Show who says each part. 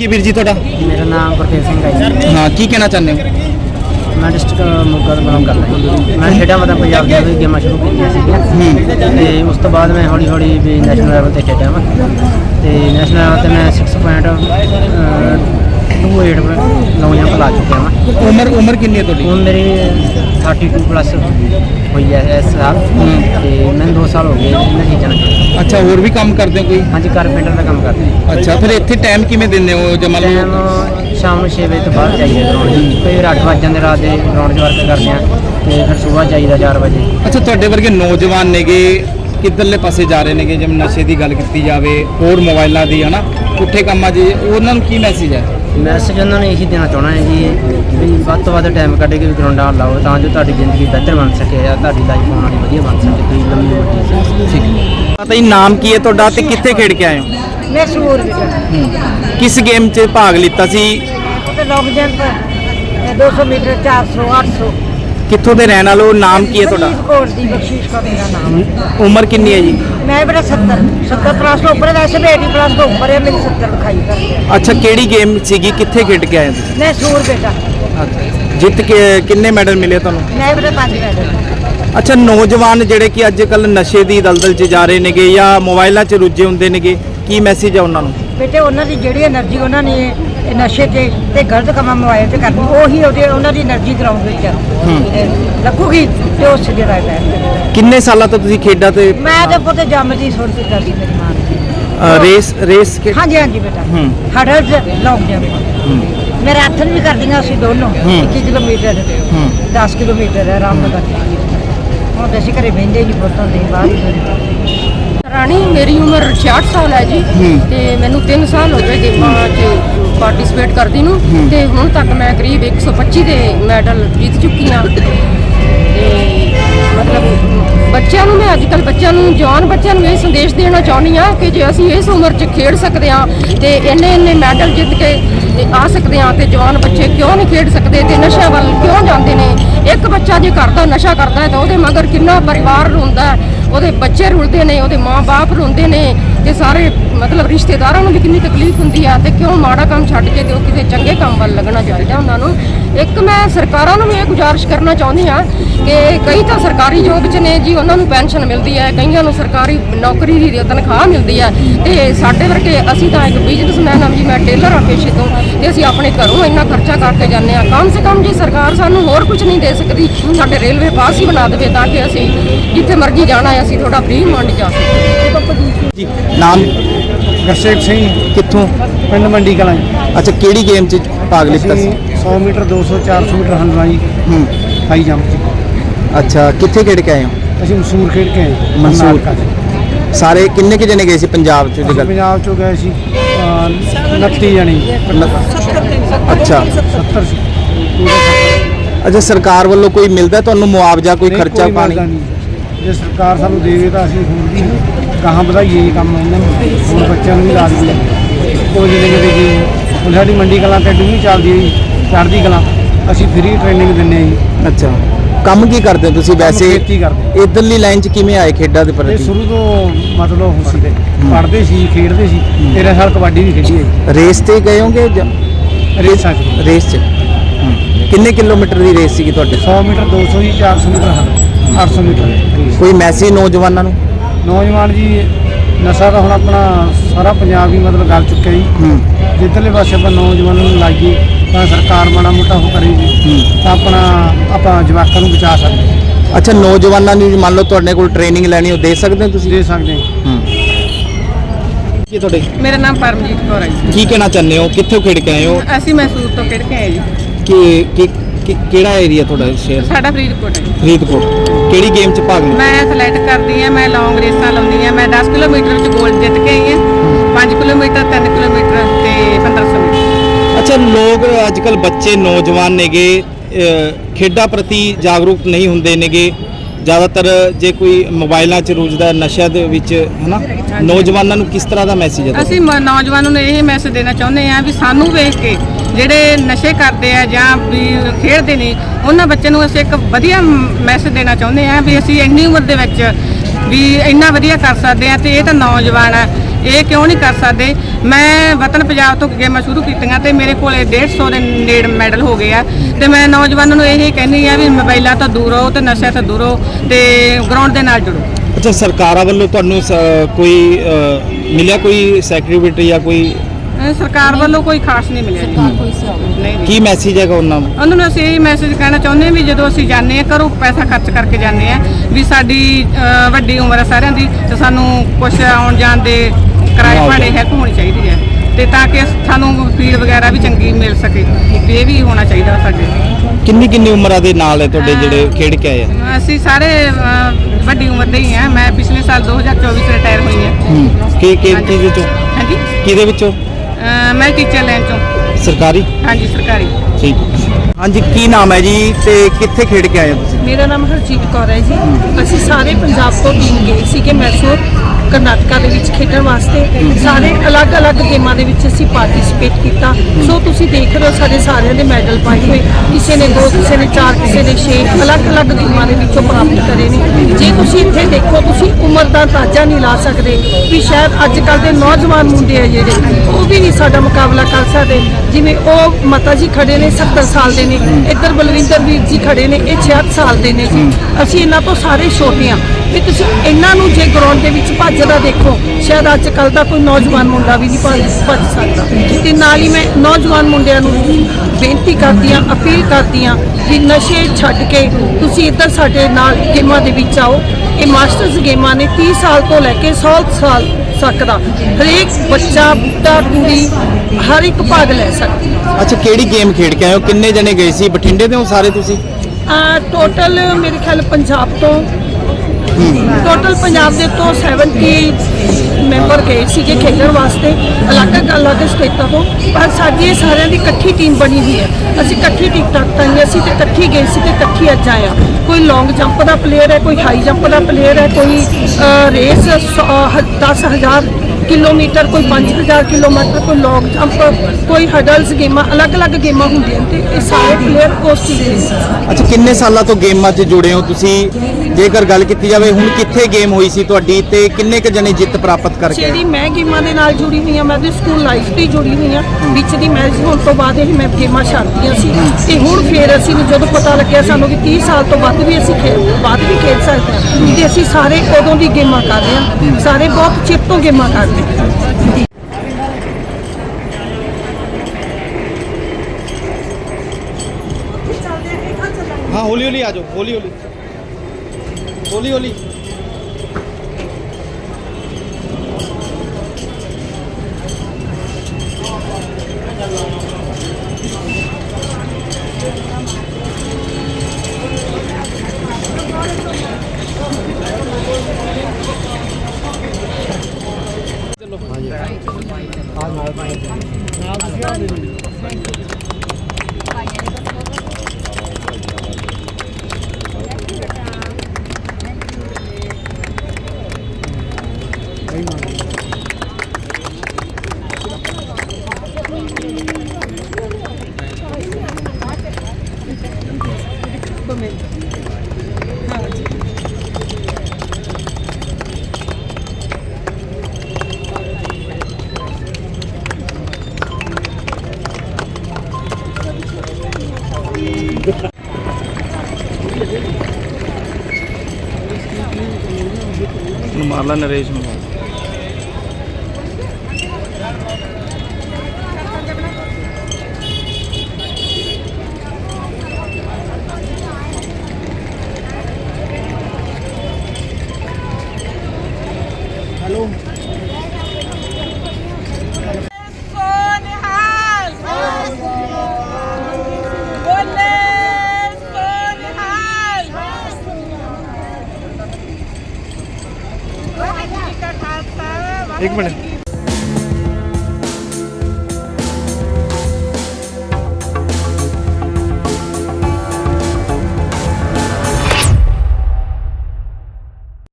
Speaker 1: ਕੀ ਵੀਰ ਜੀ ਤੁਹਾਡਾ?
Speaker 2: ਮੇਰਾ ਨਾਮ ਗੁਰਤੇਜ ਸਿੰਘ ਹੈ ਜੀ।
Speaker 1: ਹਾਂ ਕੀ ਕਹਿਣਾ ਚਾਹੁੰਦੇ ਹੋ?
Speaker 2: ਮੈਂ ਡਿਸਟ੍ਰਿਕਟ ਮੋਗਾ ਤੋਂ ਬਿਲੋਂਗ ਕਰਦਾ ਜੀ। ਮੈਂ ਖੇਡਾਂ ਮਤਲਬ ਪੰਜਾਬ ਦੀਆਂ ਵੀ ਗੇਮਾਂ ਸ਼ੁਰੂ ਕੀਤੀਆਂ ਸੀਗੀਆਂ। ਤੇ ਉਸ ਤੋਂ ਬਾਅਦ ਮੈਂ ਹੌਲੀ ਹੌਲੀ ਵੀ ਨੈਸ਼ਨਲ ਲੈਵਲ ਤੇ ਖੇਡਿਆ ਵਾ। ਤੇ ਨੈਸ਼ਨਲ ਲੈਵਲ ਤੇ ਮੈਂ 6.28 ਨੌ ਜੰਪ ਲਾ ਚੁੱਕਿਆ ਵਾ।
Speaker 1: ਉਮਰ ਉਮਰ ਕਿੰਨੀ ਹੈ ਤੁਹਾਡੀ?
Speaker 2: ਹੁਣ ਮੇਰੀ 32 ਪਲੱਸ ਹੋਈ ਹੈ ਇਸ ਸਾਲ। ਤੇ ਮੈਨੂੰ 2 ਸਾਲ ਹੋ ਗਏ ਇਹਨਾਂ ਚੀਜ਼ਾਂ ਨਾਲ
Speaker 1: ਅੱਛਾ ਹੋਰ ਵੀ ਕੰਮ ਕਰਦੇ ਹੋ ਕੋਈ?
Speaker 2: ਹਾਂਜੀ ਕਾਰਪੈਂਟਰ ਦਾ ਕੰਮ ਕਰਦੇ ਹਾਂ।
Speaker 1: ਅੱਛਾ ਫਿਰ ਇੱਥੇ ਟਾਈਮ ਕਿਵੇਂ ਦਿੰਦੇ ਹੋ ਜੇ ਮੰਨ
Speaker 2: ਟਾਈਮ
Speaker 1: ਲਓ
Speaker 2: ਸ਼ਾਮ ਨੂੰ 6 ਵਜੇ ਤੋਂ ਬਾਅਦ ਜਾਈਦਾ ਗਰਾਊਂਡ 'ਚ। ਕਈ ਵਾਰ 8 ਵੱਜ ਜਾਂਦੇ ਰਾਤ ਦੇ ਗਰਾਊਂਡ 'ਚ ਵਰਕ ਕਰਦੇ ਆ ਤੇ ਫਿਰ ਸਵੇਰ ਜਾਈਦਾ 4 ਵਜੇ।
Speaker 1: ਅੱਛਾ ਤੁਹਾਡੇ ਵਰਗੇ ਨੌਜਵਾਨ ਨੇਗੇ ਕਿੱਧਰਲੇ ਪਾਸੇ ਜਾ ਰਹੇ ਨੇਗੇ? ਜਿਵੇਂ ਨਸ਼ੇ ਦੀ ਗੱਲ ਕੀਤੀ ਜਾਵੇ ਹੋਰ ਮੋਬਾਈਲਾਂ ਦੀ ਹਨਾ? ਪੁੱਠੇ ਕੰਮਾਂ 'ਚ ਉਹਨਾਂ ਨੂੰ ਕੀ ਮੈਸੇਜ ਹੈ?
Speaker 2: ਮੈਸੇਜ ਉਹਨਾਂ ਨੂੰ ਇਹੀ ਦੇਣਾ ਚਾਹਣਾ ਹੈ ਜੀ ਵੀ ਵੱਧ ਤੋਂ ਵੱਧ ਟਾਈਮ ਕੱਢ ਕੇ ਗਰਾਊਂਡਾਂ ਲਾਓ ਤਾਂ ਜੋ ਤੁਹਾਡੀ ਜ਼ਿੰਦਗੀ ਬਿਹਤਰ ਬਣ ਸਕੇ ਜਾਂ ਤੁਹਾਡੀ ਲਾਈਫ ਆਉਣ ਵਾਲੀ ਵਧੀਆ ਬਣ ਸਕੇ ਤੁਸੀਂ ਲੰਮੀ ਉਮਰ
Speaker 1: ਠੀਕ। ਪਤਾ ਹੀ ਨਾਮ ਕੀ ਹੈ ਤੁਹਾਡਾ ਤੇ ਕਿੱਥੇ ਖੇਡ ਕੇ ਆਏ ਹੋ?
Speaker 3: ਮੈਂ ਸੂਰ ਵਿੱਚ
Speaker 1: ਕਿਸ ਗੇਮ 'ਚ ਭਾਗ ਲਿੱਤਾ ਸੀ?
Speaker 3: ਤੇ ਲੌਂਗ ਜੰਪ ਇਹ 200 ਮੀਟਰ 400 800
Speaker 1: ਕਿੱਥੋਂ ਦੇ ਰਹਿਣ ਵਾਲੇ ਨਾਮ ਕੀ ਹੈ ਤੁਹਾਡਾ? ਉਮਰ ਕਿੰਨੀ ਹੈ ਜੀ?
Speaker 3: ਮੈਂ ਬੜਾ 70 70 ਪਲੱਸ ਤੋਂ ਉੱਪਰ ਵੈਸੇ 80 ਪਲੱਸ ਤੋਂ ਉੱਪਰ ਹੈ ਮੇਰੀ 70 ਲਿਖਾਈ ਕਰਦੀ
Speaker 1: ਅੱਛਾ ਕਿਹੜੀ ਗੇਮ ਸੀਗੀ? ਕਿੱਥੇ ਖੇਡ ਕੇ ਆਏ ਤੁਸੀਂ?
Speaker 3: ਮੈਂ ਸੂਰ ਬੇਟਾ।
Speaker 1: ਅੱਛਾ ਜਿੱਤ ਕੇ ਕਿੰਨੇ ਮੈਡਲ ਮਿਲੇ ਤੁਹਾਨੂੰ?
Speaker 3: ਮੈਂ ਬੜਾ ਪੰਜ ਮੈਡਲ।
Speaker 1: ਅੱਛਾ ਨੌਜਵਾਨ ਜਿਹੜੇ ਕਿ ਅੱਜ ਕੱਲ ਨਸ਼ੇ ਦੀ ਦਲਦਲ 'ਚ ਜਾ ਰਹੇ ਨੇਗੇ ਜਾਂ ਮੋਬਾਈਲਾਂ 'ਚ ਰੁੱਝੇ ਹੁੰਦੇ ਨੇਗੇ ਕੀ ਮੈਸੇਜ ਆ ਉਹਨਾਂ ਨੂੰ?
Speaker 3: ਬੇਟੇ ਉਹਨਾਂ ਦੀ ਜਿਹੜੀ એનર્ਜੀ ਉਹਨਾਂ ਨੇ ਨਸ਼ੇ ਤੇ ਤੇ ਗਲਤ ਕੰਮਾਂ ਮੋਬਾਈਲ ਤੇ ਕਰਨੀ ਉਹੀ ਉਹਦੇ ਉਹਨਾਂ ਦੀ એનર્ਜੀ ਗਰਾਊਂਡ ਵਿੱਚ ਲੱਗੂਗੀ ਤੇ ਉਹ ਸਿੱਧੇ ਰਾਹ
Speaker 1: ਕਿੰਨੇ ਸਾਲਾਂ ਤੋਂ ਤੁਸੀਂ ਖੇਡਾਂ ਤੇ
Speaker 3: ਮੈਂ ਤਾਂ ਪੁੱਤ ਜੰਮਦੀ ਸੁਣ ਕੇ ਕਰਦੀ ਮੇਰੀ ਮਾਂ
Speaker 1: ਰੇਸ ਰੇਸ ਕੇ
Speaker 3: ਹਾਂਜੀ ਹਾਂਜੀ ਬੇਟਾ। ਹੜਲ ਲੌਂਗ ਜੰਪ ਮੈਰਾਥਨ ਵੀ ਕਰਦੀਆਂ ਅਸੀਂ ਦੋਨੋਂ। 21 ਕਿਲੋਮੀਟਰ 10 ਕਿਲੋਮੀਟਰ ਹੈ ਰਾਮਨਗਰ ਹੁਣ ਅਸੀਂ ਘਰੇ ਬੈੰਦੇ ਜੀ ਪੁੱਤਾਂ ਦੇ ਬਾਹਰ ਹੀ
Speaker 4: ਰਾਣੀ ਮੇਰੀ ਉਮਰ 66 ਸਾਲ ਹੈ ਜੀ। ਤੇ ਮੈਨੂੰ 3 ਸਾਲ ਹੋ ਗਏ ਗੇਮਾਂ 'ਚ ਪਾਰਟਿਸਿਪੇਟ ਕਰਦੀ ਨੂੰ ਤੇ ਹੁਣ ਤੱਕ ਮੈਂ ਕਰੀਬ 125 ਦੇ ਮੈਡਲ ਜਿੱਤ ਚੁੱਕੀ ਹਾਂ। ਤੇ ਮਤਲਬ ਬੱਚਿਆਂ ਨੂੰ ਮੈਂ ਅੱਜ ਕੱਲ ਬੱਚਿਆਂ ਨੂੰ ਜਵਾਨ ਬੱਚਿਆਂ ਨੂੰ ਇਹ ਸੰਦੇਸ਼ ਦੇਣਾ ਚਾਹੁੰਦੀ ਆ ਕਿ ਜੇ ਅਸੀਂ ਇਸ ਉਮਰ 'ਚ ਖੇਡ ਸਕਦੇ ਆ ਤੇ ਇੰਨੇ ਇੰਨੇ ਮੈਡਲ ਜਿੱਤ ਕੇ ਤੇ ਆ ਸਕਦੇ ਆ ਤੇ ਜਵਾਨ ਬੱਚੇ ਕਿਉਂ ਨਹੀਂ ਖੇਡ ਸਕਦੇ ਤੇ ਨਸ਼ਿਆਂ ਵੱਲ ਕਿਉਂ ਜਾਂਦੇ ਨੇ? ਇੱਕ ਬੱਚਾ ਜੇ ਕਰਦਾ ਨਸ਼ਾ ਕਰਦਾ ਹੈ ਤਾਂ ਉਹਦੇ ਮਗਰ ਕਿੰਨਾ ਪਰਿਵਾਰ ਰੋਂਦਾ ਹੈ। ਉਹਦੇ ਬੱਚੇ ਰੁਲਦੇ ਨੇ, ਉਹਦੇ ਮਾਂ-ਬਾਪ ਰੋਂਦੇ ਨੇ ਤੇ ਸਾਰੇ ਮਤਲਬ ਰਿਸ਼ਤੇਦਾਰਾਂ ਨੂੰ ਵੀ ਕਿੰਨੀ ਤਕਲੀਫ ਹੁੰਦੀ ਆ ਤੇ ਕਿਉਂ ਮਾੜਾ ਕੰਮ ਛੱਡ ਕੇ ਤੇ ਉਹ ਕਿਸੇ ਚੰਗੇ ਕੰਮ ਵੱਲ ਲੱਗਣਾ ਚਾਹੀਦਾ ਉਹਨਾਂ ਨੂੰ। ਇੱਕ ਮੈਂ ਸਰਕਾਰਾਂ ਨੂੰ ਵੀ ਇਹ ਗੁਜ਼ਾਰਿਸ਼ ਕਰਨਾ ਚਾਹੁੰਦੀ ਆ ਕਿ ਕਈ ਤਾਂ ਸਰਕਾਰੀ ਜੋਬ 'ਚ ਨੇ ਜੀ ਉਹਨਾਂ ਨੂੰ ਪੈਨਸ਼ਨ ਮਿਲਦੀ ਹੈ ਕਈਆਂ ਨੂੰ ਸਰਕਾਰੀ ਨੌਕਰੀ ਦੀ ਤਨਖਾਹ ਮਿਲਦੀ ਹੈ ਤੇ ਸਾਡੇ ਵਰਗੇ ਅਸੀਂ ਤਾਂ ਇੱਕ ਬਿਜ਼ਨਸਮੈਨ ਹਾਂ ਜੀ ਮੈਂ ਟੇਲਰ ਹਾਂ ਪੇਸ਼ੇ ਤੋਂ ਤੇ ਅਸੀਂ ਆਪਣੇ ਘਰੋਂ ਇੰਨਾ ਖਰਚਾ ਕਰਕੇ ਜਾਂਦੇ ਆ ਕਮ ਸੇ ਕਮ ਜੀ ਸਰਕਾਰ ਸਾਨੂੰ ਹੋਰ ਕੁਝ ਨਹੀਂ ਦੇ ਸਕਦੀ ਸਾਡੇ ਰੇਲਵੇ ਪਾਸ ਹੀ ਬਣਾ ਦੇਵੇ ਤਾਂ ਕਿ ਅਸੀਂ ਜਿੱਥੇ ਮਰਜ਼ੀ ਜਾਣਾ ਹੈ ਅਸੀਂ ਥੋੜਾ ਫ੍ਰੀ ਮੰਡ ਜਾ ਸਕੀਏ।
Speaker 1: ਜੀ ਨਾਮ?
Speaker 5: ਗਰਸੇਕ ਸਿੰਘ।
Speaker 1: ਕਿੱਥੋਂ?
Speaker 5: ਪਿੰਡ ਮੰਡੀ ਕਲਾਂ।
Speaker 1: ਅੱਛਾ ਕਿਹੜੀ ਗੇਮ 'ਚ ਭਾਗ ਲਿੱਤਾ ਸੀ?
Speaker 5: 100 ਮੀਟਰ 200 400 ਮੀਟਰ ਹਲਵਾਈ
Speaker 1: ਹੂੰ।
Speaker 5: ਹਾਈ ਜੰਪ 'ਚ।
Speaker 1: ਅੱਛਾ ਕਿੱਥੇ ਖੇਡ ਕੇ ਆਏ ਹੋ?
Speaker 5: ਅਸੀਂ ਮਸੂਰ ਖੇਡ ਕੇ ਆਏ
Speaker 1: ਮਨਸੂਰ।
Speaker 5: ਕਰਨਾਟਕਾ 'ਚ।
Speaker 1: ਸਾਰੇ ਕਿੰਨੇ ਕਿ ਜਣੇ ਗਏ ਸੀ ਪੰਜਾਬ 'ਚ ਦੀ ਗੱਲ?
Speaker 5: ਪੰਜਾਬ ਚੋਂ ਗਏ ਸੀ ਅਹ, 29 ਜਣੇ।
Speaker 1: ਅੱਛਾ।
Speaker 5: 70 ਸੀ।
Speaker 1: ਅੱਛਾ ਸਰਕਾਰ ਵੱਲੋਂ ਕੋਈ ਮਿਲਦਾ ਤੁਹਾਨੂੰ ਮੁਆਵਜ਼ਾ ਕੋਈ
Speaker 5: ਨਹੀਂ,
Speaker 1: ਖਰਚਾ
Speaker 5: ਕੋਈ
Speaker 1: ਪਾਣੀ?
Speaker 5: ਨਹੀਂ। ਜੇ ਸਰਕਾਰ ਸਾਨੂੰ ਦੇਵੇ ਤਾਂ ਅਸੀਂ ਹੋਰ ਵੀ ਗਾਹਾਂ ਵਧਾਈਏ ਇਹ ਕੰਮ ਇਹਨਾਂ ਨੂੰ। ਹੋਰ ਬੱਚਿਆਂ ਨੂੰ ਵੀ ਲਾ ਦਈਏ। ਉਹ ਜਿਹੜੇ ਜਿਹੜੇ ਜੀ ਹੁਣ ਸਾਡੀ ਮੰਡੀ ਕਲਾਂ ਅਕੈਡਮੀ ਚੱਲਦੀ ਹੈ ਜੀ ਚੜ੍ਹਦੀ ਕਲਾਂ ਅਸੀਂ ਫ੍ਰੀ ਟ੍ਰੇਨਿੰਗ ਦਿੰਦੇ ਹਾਂ ਜੀ।
Speaker 1: ਅੱਛਾ। ਕੰਮ ਕੀ ਕਰਦੇ ਹੋ ਤੁਸੀਂ ਵੈਸੇ?
Speaker 5: ਖੇਤੀ ਕਰਦੇ।
Speaker 1: ਇਧਰਲੀ ਲਾਈਨ 'ਚ ਕਿਵੇਂ ਆਏ ਖੇਡਾਂ ਦੇ ਪ੍ਰਤੀ?
Speaker 5: ਸ਼ੁਰੂ ਤੋਂ ਮਤਲਬ ਹੁਣ ਸੀਗੇ। ਪੜ੍ਹਦੇ ਸੀ ਖੇਡਦੇ ਸੀ। ਤੇਰਾਂ ਸਾਲ ਕਬੱਡੀ ਵੀ ਖੇਡੀ ਹੈ
Speaker 1: ਰੇਸ ਤੇ ਗਏ ਹੋਗੇ ਜਾਂ।
Speaker 5: ਰੇਸਾਂ 'ਚ।
Speaker 1: ਰੇਸ 'ਚ? ਕਿੰਨੇ ਕਿਲੋਮੀਟਰ ਦੀ ਰੇਸ ਸੀਗੀ ਤੁਹਾਡੇ?
Speaker 5: 100 ਮੀਟਰ 200 ਜੀ 400 ਮੀਟਰ ਹਨ। 800 ਮੀਟਰ।
Speaker 1: ਕੋਈ ਮੈਸੇਜ ਨੌਜਵਾਨਾਂ ਨੂੰ?
Speaker 5: ਨੌਜਵਾਨ ਜੀ ਨਸ਼ਾ ਤਾਂ ਹੁਣ ਆਪਣਾ ਸਾਰਾ ਪੰਜਾਬ ਹੀ ਮਤਲਬ ਕਰ ਚੁੱਕਿਆ ਜੀ। ਜਿੱਧਰਲੇ ਪਾਸੇ ਆਪਾਂ ਨੌਜਵਾਨਾਂ ਨੂੰ ਲਾਈਏ ਤਾਂ ਸਰਕਾਰ ਮਾੜਾ ਮੋਟਾ ਉਹ ਕਰੇਗੀ। ਤਾਂ ਆਪਣਾ ਆਪਾਂ ਜਵਾਕਾਂ ਨੂੰ ਬਚਾ ਸਕਦੇ।
Speaker 1: ਅੱਛਾ ਨੌਜਵਾਨਾਂ ਨੂੰ ਜੇ ਮੰਨ ਲਓ ਤੁਹਾਡੇ ਕੋਲ ਟ੍ਰੇਨਿੰਗ ਲੈਣੀ ਹੋ ਦੇ ਸਕਦੇ ਹੋ ਤੁਸੀਂ?
Speaker 5: ਦੇ ਸਕਦੇ ਹਾਂ।
Speaker 1: ਕੀ ਤੁਹਾਡੇ?
Speaker 4: ਮੇਰਾ ਨਾਮ ਪਰਮਜੀਤ ਕੌਰ ਹੈ ਜੀ।
Speaker 1: ਕੀ ਕਹਿਣਾ ਚਾਹੁੰਦੇ ਹੋ? ਕਿੱਥੋਂ ਖੇਡ ਕੇ ਆਏ ਹੋ?
Speaker 4: ਅਸੀਂ ਮੈਸੂਰ ਤੋਂ ਖੇਡ ਕੇ ਆਏ ਜੀ।
Speaker 1: ਕਿ ਕਿ ਕਿ- ਕਿਹੜਾ ਏਰੀਆ ਤੁਹਾਡਾ ਸ਼ਹਿਰ?
Speaker 4: ਸਾਡਾ ਫਰੀਦਕੋਟ ਹੈ
Speaker 1: ਫਰੀਦਕੋਟ। ਕਿਹੜੀ ਗੇਮ 'ਚ ਭਾਗ ਲਿਆ?
Speaker 4: ਮੈਂ ਐਥਲੈਟ ਕਰਦੀ ਹਾਂ ਮੈਂ ਲੌਂਗ ਰੇਸਾਂ ਲਾਉਂਦੀ ਹਾਂ। ਮੈਂ 10 ਕਿਲੋਮੀਟਰ ਵਿੱਚ ਗੋਲਡ ਜਿੱਤ ਕੇ ਆਈ ਹਾਂ। 5 ਕਿਲੋਮੀਟਰ 3 ਕਿਲੋਮੀਟਰ ਤੇ 1500 ਮੀਟਰ।
Speaker 1: ਅੱਛਾ, ਲੋਕ ਅੱਜ ਕੱਲ ਬੱਚੇ, ਨੌਜਵਾਨ ਨੇਗੇ ਖੇਡਾਂ ਪ੍ਰਤੀ ਜਾਗਰੂਕ ਨਹੀਂ ਹੁੰਦੇ ਨੇਗੇ। ਜ਼ਿਆਦਾਤਰ ਜੇ ਕੋਈ ਮੋਬਾਈਲਾਂ 'ਚ ਰੁੱਝਦਾ, ਨਸ਼ਿਆਂ ਦੇ ਵਿੱਚ, ਹਨਾ? ਨੌਜਵਾਨਾਂ ਨੂੰ ਕਿਸ ਤਰ੍ਹਾਂ ਦਾ ਮੈਸੇਜ ਹੈ
Speaker 4: ਅਸੀਂ ਮ- ਨੌਜਵਾਨਾਂ ਨੂੰ ਇਹ ਮੈਸੇਜ ਦੇਣਾ ਚਾਹੁੰਦੇ ਹਾਂ ਵੀ ਸਾਨੂੰ ਵੇਖ ਕੇ ਜਿਹੜੇ ਨਸ਼ੇ ਕਰਦੇ ਆ ਜਾਂ ਵੀ ਖੇਡਦੇ ਨੇ, ਉਹਨਾਂ ਬੱਚਿਆਂ ਨੂੰ ਅਸੀਂ ਇੱਕ ਵਧੀਆ ਮੈਸੇਜ ਦੇਣਾ ਚਾਹੁੰਦੇ ਹਾਂ ਵੀ ਅਸੀਂ ਇੰਨੀ ਉਮਰ ਦੇ ਵਿੱਚ ਵੀ ਇੰਨਾ ਵਧੀਆ ਕਰ ਸਕਦੇ ਆ ਤੇ ਇਹ ਤਾਂ ਨੌਜਵਾਨ ਆ
Speaker 6: ਇਹ ਕਿਉਂ ਨਹੀਂ ਕਰ ਸਕਦੇ? ਮੈਂ ਵਤਨ ਪੰਜਾਬ ਤੋਂ ਗੇਮਾਂ ਸ਼ੁਰੂ ਕੀਤੀਆਂ ਤੇ ਮੇਰੇ ਕੋਲੇ 150 ਦੇ ਨੇੜ ਮੈਡਲ ਹੋ ਗਏ ਆ। ਤੇ ਮੈਂ ਨੌਜਵਾਨਾਂ ਨੂੰ ਇਹ ਕਹਿੰਦੀ ਆ ਵੀ ਮੋਬਾਈਲਾਂ ਤੋਂ ਦੂਰ ਰਹੋ ਤੇ ਨਸ਼ਿਆਂ ਤੋਂ ਦੂਰ ਰਹੋ ਤੇ ਗਰਾਊਂਡ ਦੇ ਨਾਲ ਜੁੜੋ।
Speaker 1: ਅੱਛਾ ਸਰਕਾਰਾਂ ਵੱਲੋਂ ਤੁਹਾਨੂੰ ਕੋਈ ਮਿਲਿਆ ਕੋਈ ਸੈਕਟਰੀਬਿਟੀ ਜਾਂ ਕੋਈ?
Speaker 6: ਸਰਕਾਰ ਵੱਲੋਂ ਕੋਈ ਖਾਸ ਨਹੀਂ ਮਿਲਿਆ ਜੀ। ਨਹੀਂ। ਜੀ।
Speaker 1: ਕੀ ਮੈਸੇਜ ਹੈਗਾ ਉਹਨਾਂ ਨੂੰ?
Speaker 6: ਉਹਨਾਂ ਨੂੰ ਅਸੀਂ ਇਹ ਮੈਸੇਜ ਕਹਿਣਾ ਚਾਹੁੰਦੇ ਹਾਂ ਵੀ ਜਦੋਂ ਅਸੀਂ ਜਾਂਦੇ ਹਾਂ ਘਰੋਂ ਪੈਸਾ ਖਰਚ ਕਰਕੇ ਜਾਂਦੇ ਹਾਂ ਵੀ ਸਾਡੀ ਅਹ, ਵੱਡੀ ਉਮਰ ਹੈ ਸਾਰਿਆਂ ਦੀ ਤੇ ਸਾਨੂੰ ਕੁਝ ਆਉਣ ਜਾਣ ਦੇ ਕਿਰਾਏ। ਭਾੜੇ ਹੈਲਪ ਹੋਣੀ ਚਾਹੀਦੀ ਹੈ। ਤੇ ਤਾਂ ਕਿ ਸਾਨੂੰ ਫੀਡ ਵਗੈਰਾ ਵੀ ਚੰਗੀ ਮਿਲ ਸਕੇ। ਤੇ ਇਹ ਵੀ ਹੋਣਾ ਚਾਹੀਦਾ ਸਾਡੇ।
Speaker 1: ਕਿੰਨੀ ਕਿੰਨੀ ਉਮਰਾਂ ਦੇ ਨਾਲ ਹੈ ਤੁਹਾਡੇ ਜਿਹੜੇ ਖੇਡ ਕੇ ਆਏ ਆ?
Speaker 6: ਅਸੀਂ ਸਾਰੇ ਅਹ, ਵੱਡੀ ਉਮਰ ਦੇ ਹੀ ਹਾਂ। ਮੈਂ ਪਿਛਲੇ ਸਾਲ 2024 ਚ ਰਿਟਾਇਰ ਹੋਈ ਹਾਂ।
Speaker 1: ਕੀ ਕੀ
Speaker 6: ਹਾਂਜੀ।
Speaker 1: ਕਿਹਦੇ ਵਿੱਚੋਂ?
Speaker 6: ਹਾਂਜੀ।
Speaker 1: ਕਿਹਦੇ ਵਿੱਚੋਂ?
Speaker 6: ਅਹ, ਮੈਂ ਟੀਚਰ ਲਾਈਨ ਚੋਂ।
Speaker 1: ਸਰਕਾਰੀ?
Speaker 6: ਹਾਂਜੀ ਸਰਕਾਰੀ।
Speaker 1: ਠੀਕ ਹਾਂਜੀ ਕੀ ਨਾਮ ਹੈ ਜੀ ਤੇ ਕਿੱਥੇ ਖੇਡ ਕੇ ਆਏ ਹੋ ਤੁਸੀਂ?
Speaker 7: ਮੇਰਾ ਨਾਮ ਹਰਜੀਤ ਕੌਰ ਹੈ ਜੀ। ਅਸੀਂ ਸਾਰੇ ਪੰਜਾਬ ਤੋਂ ਟੀਮ ਗਏ ਸੀਗੇ ਮੈਸੂਰ। ਕਰਨਾਟਕਾ ਦੇ ਵਿੱਚ ਖੇਡਣ ਵਾਸਤੇ ਸਾਰੇ ਅਲੱਗ-ਅਲੱਗ ਗੇਮਾਂ ਦੇ ਵਿੱਚ ਅਸੀਂ ਪਾਰਟਿਸਿਪੇਟ ਕੀਤਾ। ਸੋ ਤੁਸੀਂ ਦੇਖ ਰਹੇ ਹੋ ਸਾਡੇ ਸਾਰਿਆਂ ਦੇ ਮੈਡਲ ਪਾਏ ਹੋਏ। ਕਿਸੇ ਨੇ ਦੋ, ਕਿਸੇ ਨੇ ਚਾਰ, ਕਿਸੇ ਨੇ ਛੇ ਅਲੱਗ-ਅਲੱਗ ਗੇਮਾਂ ਦੇ ਵਿੱਚੋਂ ਪ੍ਰਾਪਤ ਕਰੇ ਨੇ। ਜੇ ਤੁਸੀਂ ਇੱਥੇ ਦੇਖੋ, ਤੁਸੀਂ ਉਮਰ ਦਾ ਅੰਦਾਜ਼ਾ ਨਹੀਂ ਲਾ ਸਕਦੇ ਵੀ ਸ਼ਾਇਦ ਅੱਜ ਕੱਲ ਦੇ ਨੌਜਵਾਨ ਮੁੰਡੇ ਆ ਜਿਹੜੇ, ਉਹ ਵੀ ਨਹੀਂ ਸਾਡਾ ਮੁਕਾਬਲਾ ਕਰ ਸਕਦੇ। ਜਿਵੇਂ ਉਹ ਮਾਤਾ ਜੀ ਖੜੇ ਨੇ 70 ਸਾਲ ਦੇ ਨੇ। ਇੱਧਰ ਬਲਵਿੰਦਰ ਵੀਰ ਜੀ ਖੜੇ ਨੇ, ਇਹ 66 ਸਾਲ ਦੇ ਨੇ। ਅਸੀਂ ਇਹਨਾਂ ਤੋਂ ਸਾਰੇ ਛੋਟੇ ਆ ਵੀ ਤੁਸੀਂ ਇਹਨਾਂ ਨੂੰ ਜੇ ਗਰਾਊਂਡ ਦੇ ਵਿੱਚ ਭੱਜਦਾ ਦੇਖੋ ਸ਼ਾਇਦ ਅੱਜ ਕੱਲ ਦਾ ਕੋਈ ਨੌਜਵਾਨ ਮੁੰਡਾ ਵੀ ਨਹੀਂ ਭੱਜ ਭੱਜ ਸਕਦਾ। ਤੇ ਨਾਲ ਹੀ ਮੈਂ ਨੌਜਵਾਨ ਮੁੰਡਿਆਂ ਨੂੰ ਬੇਨਤੀ ਕਰਦੀ ਆ ਅਪੀਲ ਕਰਦੀ ਆ ਵੀ ਨਸ਼ੇ ਛੱਡ ਕੇ ਤੁਸੀਂ ਇੱਧਰ ਸਾਡੇ ਨਾਲ ਗੇਮਾਂ ਦੇ ਵਿੱਚ ਆਓ। ਇਹ ਮਾਸਟਰਸ ਗੇਮਾਂ ਨੇ 30 ਸਾਲ ਤੋਂ ਲੈ ਕੇ 100 ਸਾਲ ਤੱਕ ਦਾ ਹਰੇਕ ਬੱਚਾ ਬੁੱਢਾ ਕੁੜੀ ਹਰ ਇੱਕ ਭਾਗ ਲੈ ਸਕਦਾ।
Speaker 1: ਅੱਛਾ ਕਿਹੜੀ ਗੇਮ ਖੇਡ ਕੇ ਆਏ ਹੋ? ਕਿੰਨੇ ਜਣੇ ਗਏ ਸੀ? ਬਠਿੰਡੇ ਹੋ ਸਾਰੇ ਤੁਸੀਂ?
Speaker 7: ਟੋਟਲ ਮੇਰੇ ਖਿਆਲ ਪੰਜਾਬ ਤੋਂ ਟੋਟਲ ਪੰਜਾਬ ਦੇ ਤੋਂ 70 ਮੈਂਬਰ ਗਏ ਸੀਗੇ ਖੇਡਣ ਵਾਸਤੇ ਅਲੱਗ ਅਲੱਗ ਸਟੇਟਾਂ ਤੋਂ ਪਰ ਸਾਡੀ ਇਹ ਸਾਰਿਆਂ ਦੀ ਇਕੱਠੀ ਟੀਮ ਬਣੀ ਹੋਈ ਹੈ। ਅਸੀਂ ਇਕੱਠੀ ਟਿਕਟਾਂ ਕਟਾਈਆਂ ਸੀ ਤੇ ਇਕੱਠੀ ਗਏ ਸੀ ਤੇ ਇਕੱਠੀ ਅੱਜ ਆਏ ਕੋਈ ਲੌਂਗ ਜੰਪ ਦਾ ਪਲੇਅਰ ਹੈ ਕੋਈ ਹਾਈ ਜੰਪ ਦਾ ਪਲੇਅਰ ਹੈ ਕੋਈ ਅਹ, ਰੇਸ 10000 ਕਿਲੋਮੀਟਰ ਕੋਈ 5000 ਕਿਲੋਮੀਟਰ ਕੋਈ ਲੌਂਗ ਜੰਪ ਕੋਈ ਹਡਲਸ ਗੇਮਾਂ ਅਲੱਗ-ਅਲੱਗ ਗੇਮਾਂ ਹੁੰਦੀਆਂ ਤੇ ਇਹ ਸਾਰੇ ਪਲੇਅਰ ਉਸ ਚੀਜ਼ ਦੇ।
Speaker 1: ਅੱਛਾ ਕਿੰਨੇ ਸਾਲਾਂ ਤੋਂ ਗੇਮਾਂ 'ਚ ਜੁੜੇ ਹੋ ਤੁਸੀਂ? ਜੇਕਰ ਗੱਲ ਕੀਤੀ ਜਾਵੇ ਹੁਣ ਕਿੱਥੇ ਗੇਮ ਹੋਈ ਸੀ ਤੁਹਾਡੀ ਤੇ ਕਿੰਨੇ ਕ ਜਣੇ ਜਿੱਤ ਪ੍ਰਾਪਤ ਕਰਕੇ?
Speaker 7: ਜਿਹੜੀ ਮੈਂ ਗੇਮਾਂ ਦੇ ਨਾਲ ਜੁੜੀ ਹੋਈ ਹਾਂ ਮੈਂ ਤੇ ਸਕੂਲ ਲਾਈਫ ਤੇ ਜੁੜੀ ਹੋਈ ਹਾਂ। ਵਿੱਚ ਦੀ ਮੈਰਿਜ ਹੋਣ ਤੋਂ ਬਾਅਦ ਹੀ ਮੈਂ ਗੇਮਾਂ ਛੱਡਦੀਆਂ ਸੀ। ਤੇ ਹੁਣ ਫੇਰ ਅਸੀਂ ਨੂੰ ਜਦੋਂ ਪਤਾ ਲੱਗਿਆ ਸਾਨੂੰ ਕਿ 30 ਸਾਲ ਤੋਂ ਵੱਧ ਵੀ ਅਸੀਂ ਖੇਡ ਵੱਧ ਵੀ ਖੇਡ ਸਕਦੇ ਹਾਂ। ਤੇ ਅਸੀਂ ਸਾਰੇ ਉਦੋਂ ਦੀ ਗੇਮਾਂ ਕਰ ਰਹੇ ਹਾਂ। ਸਾਰੇ ਬਹੁਤ ਚਿਰ ਤੋਂ ਗੇਮਾਂ ਕਰਦੇ ਹਾਂ।
Speaker 1: ਹਾਂ ਹੌਲੀ ਹੌਲੀ ਆ ਜਾਓ ਹੌਲੀ ਹੌਲੀ ਹੌਲੀ ਹੌਲੀ ਨੂੰ ਮਾਰ ਲਾ ਨਰੇਸ਼ ਨੂੰ एक मिनिट.